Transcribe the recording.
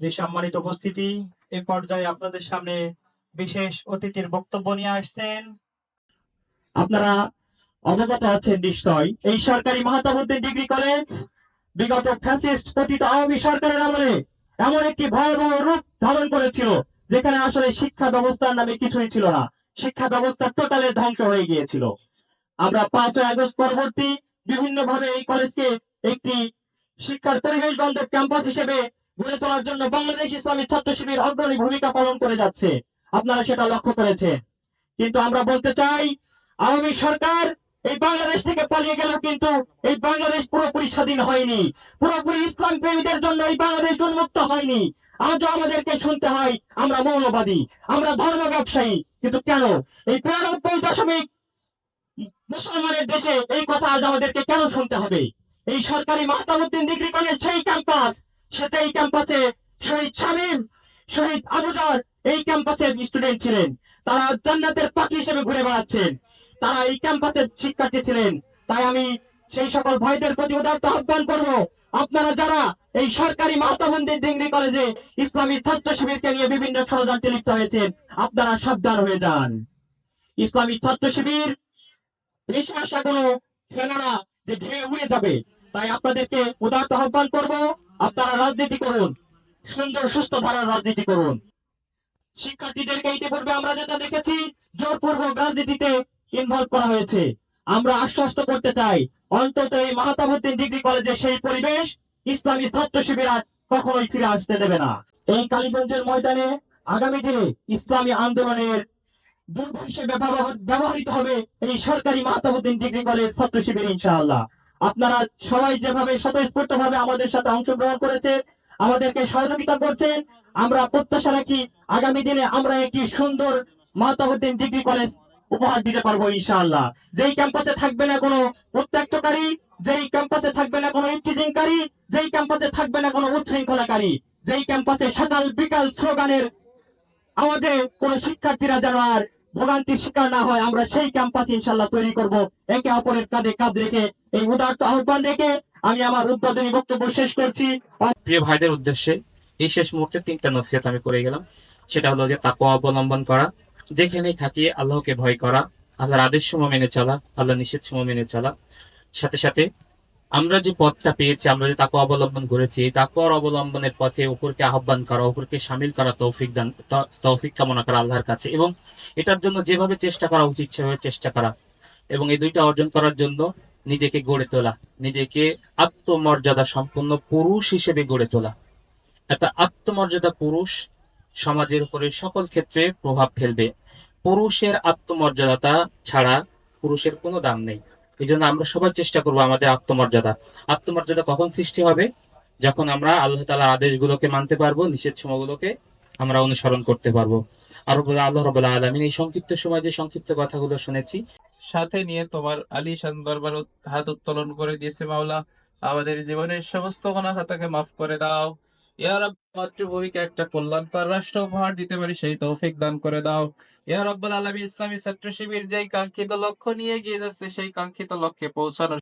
যে সম্মানিত উপস্থিতি এই পর্যায়ে আপনাদের সামনে বিশেষ অতিথির বক্তব্য নিয়ে আসছেন। আপনারা অবগত আছেন নিশ্চয় এই সরকারি মাহতাবুদ্দিন ডিগ্রি কলেজ, বিগত ফ্যাসিস্ট পতিত আওয়ামী সরকারের আমলে এমন একটি ভয়াবহ রূপ ধারণ করেছিল, যেখানে আসলে শিক্ষা ব্যবস্থার নামে কিছুই ছিল না। শিক্ষা ব্যবস্থা টোটালে ধ্বংস হয়ে গিয়েছিল। আমরা পাঁচই আগস্ট পরবর্তী বিভিন্ন ভাবে এই কলেজকে একটি শিক্ষার পরিবেশ বান্ধব ক্যাম্পাস হিসেবে গড়ে তোলার জন্য বাংলাদেশ ইসলামী ছাত্র শিবির অগ্রণী ভূমিকা পালন করে যাচ্ছে। আপনারা সেটা লক্ষ্য করেছেন। কিন্তু আমরা বলতে চাই, আওয়ামী সরকার এই বাংলাদেশ থেকে পালিয়ে গেল কিন্তু এই বাংলাদেশ পুরোপুরি স্বাধীন হয়নি। পুরোপুরি ইসলাম প্রেমীদের জন্য এই বাংলাদেশ উন্মুক্ত হয়নি। আজও আমাদেরকে শুনতে হয়, আমরা মৌলবাদী, আমরা ধর্ম ব্যবসায়ী। কিন্তু কেন? এই বিরানব্বই দশমিক মুসলমানের দেশে এই কথা আজ আমাদেরকে কেন শুনতে হবে? এই সরকারি মাহতাবুদ্দিন ডিগ্রি কলেজ সেই ক্যাম্পাস সেটা এই ক্যাম্পাসে শহীদ শামীম, শহীদ এই ক্যাম্পাসের স্টুডেন্ট ছিলেন। তারা জান্নাতের পাখি হিসেবে ঘুরে বেড়াচ্ছেন। তারা এই ক্যাম্পাসের শিক্ষার্থী ছিলেন। তাই আমি সেই সকল ভাইদের প্রতি আহ্বান করব। আপনারা যারা এই সরকারি ডিগ্রি কলেজে ইসলামী ছাত্র শিবিরকে নিয়ে বিভিন্ন ষড়যন্ত্রে লিপ্ত হয়েছেন, আপনারা সাবধান হয়ে যান। ইসলামী ছাত্র শিবির আশা কোনো ফেলে না যে ঢেউ উড়ে যাবে। তাই আপনাদেরকে উদার্ত আহ্বান করব। আপনারা রাজনীতি করুন। সুন্দর, সুস্থ ধারার রাজনীতি করুন। শিক্ষার্থীদেরকে ইতিপূর্বে আমরা যেটা দেখেছি, জোরপূর্বক রাজনীতিতে ইনভলভ করা হয়েছে। আমরা আশ্বস্ত করতে চাই, অন্তত এই মাহতাবুদ্দিন ডিগ্রি কলেজের সেই পরিবেশ ইসলামী ছাত্র শিবির কখনোই ফিরে আসতে দেবে না। এই কালীগঞ্জের ময়দানে আগামী দিনে ইসলামী আন্দোলনের দুর্গ ব্যবহৃত হবে এই সরকারি মাহতাবুদ্দিন ডিগ্রি কলেজ ছাত্র শিবির, ইনশাআল্লাহ। আপনারা সবাই যেভাবে স্বতঃস্ফূর্ত ভাবে আমাদের সাথে অংশগ্রহণ করেছে, আমাদেরকে সহযোগিতা করছেন, আমরা প্রত্যাশা রাখি আগামী দিনে আমরা একটি সুন্দর মাহতাবুদ্দিন ডিগ্রি কলেজ উপহার দিতে পারব ইনশাআল্লাহ। যেই ক্যাম্পাসে থাকবে না কোনো প্রত্যক্ষকারী যেই ক্যাম্পাসে থাকবে না কোনো ইফটিজিংকারী যেই ক্যাম্পাসে থাকবে না কোনো উচ্ছৃঙ্খলাকারী, যেই ক্যাম্পাসে সকাল বিকাল স্লোগানের আওয়াজে কোন শিক্ষার্থীরা যেন আর ভোগান্তির শিকার না হয়, আমরা সেই ক্যাম্পাস ইনশাল্লাহ তৈরি করব। একে অপরের কাঁধে কাঁধ রেখে, এই উদার্ত আহ্বান রেখে আমি আমার উদ্বোধনী বক্তব্য শেষ করছি। প্রিয় ভাইদের উদ্দেশ্যে এই শেষ মুহূর্তে তিনটা নসিহত আমি করে গেলাম। সেটা হলো যে তাকওয়া অবলম্বন করা, যেখানেই থাকি আল্লাহকে ভয় করা, আল্লাহর আদেশ সময় মেনে চলা, আল্লাহ নিষেধ সময় মেনে চলা। সাথে সাথে আমরা যে পথটা পেয়েছি, আমরা যে তাকে অবলম্বন করেছি তাকওয়ার অবলম্বনের পথে উপরকে আহ্বান করা, উপরকে সামিল করা তৌফিক দান তৌফিক কামনা করা আল্লাহর কাছে। এবং এটার জন্য যেভাবে চেষ্টা করা উচিত, সেভাবে চেষ্টা করা। এবং এই দুইটা অর্জন করার জন্য নিজেকে গড়ে তোলা, নিজেকে আত্মমর্যাদা সম্পন্ন পুরুষ হিসেবে গড়ে তোলা। একটা আত্মমর্যাদা পুরুষ সমাজের উপরে সকল ক্ষেত্রে প্রভাব ফেলবে। পুরুষের আত্মমর্যাদাটা ছাড়া পুরুষের কোনো দাম নেই। এই জন্য আমরা সবাই চেষ্টা করব আমাদের আত্মমর্যাদা। আত্মমর্যাদা কখন সৃষ্টি হবে? যখন আমরা আল্লাহ তালার আদেশগুলোকে মানতে পারব, নিষেধ সময়গুলোকে আমরা অনুসরণ করতে পারব। আর বলে আল্লাহ রবুল্লাহ আলমিন, এই সংক্ষিপ্ত সময় যে সংক্ষিপ্ত কথাগুলো শুনেছি, সাথে নিয়ে তোমার আলিশান দরবার হাত উত্তোলন করে দিয়েছে মাওলা। আমাদের জীবনের সমস্ত গুনাহ খাতাকে মাফ করে দাও। ইয়া রাব মাতৃভূমিকে একটা কল্যাণকর রাষ্ট্র উপহার দিতে পারি সেই তৌফিক দান করে দাও। ইয়া রাব্বুল আলামিন, ইসলামী ছাত্র শিবির যেই কাঙ্ক্ষিত লক্ষ্য নিয়ে এগিয়ে যাচ্ছে, সেই কাঙ্ক্ষিত লক্ষ্যে পৌঁছানো।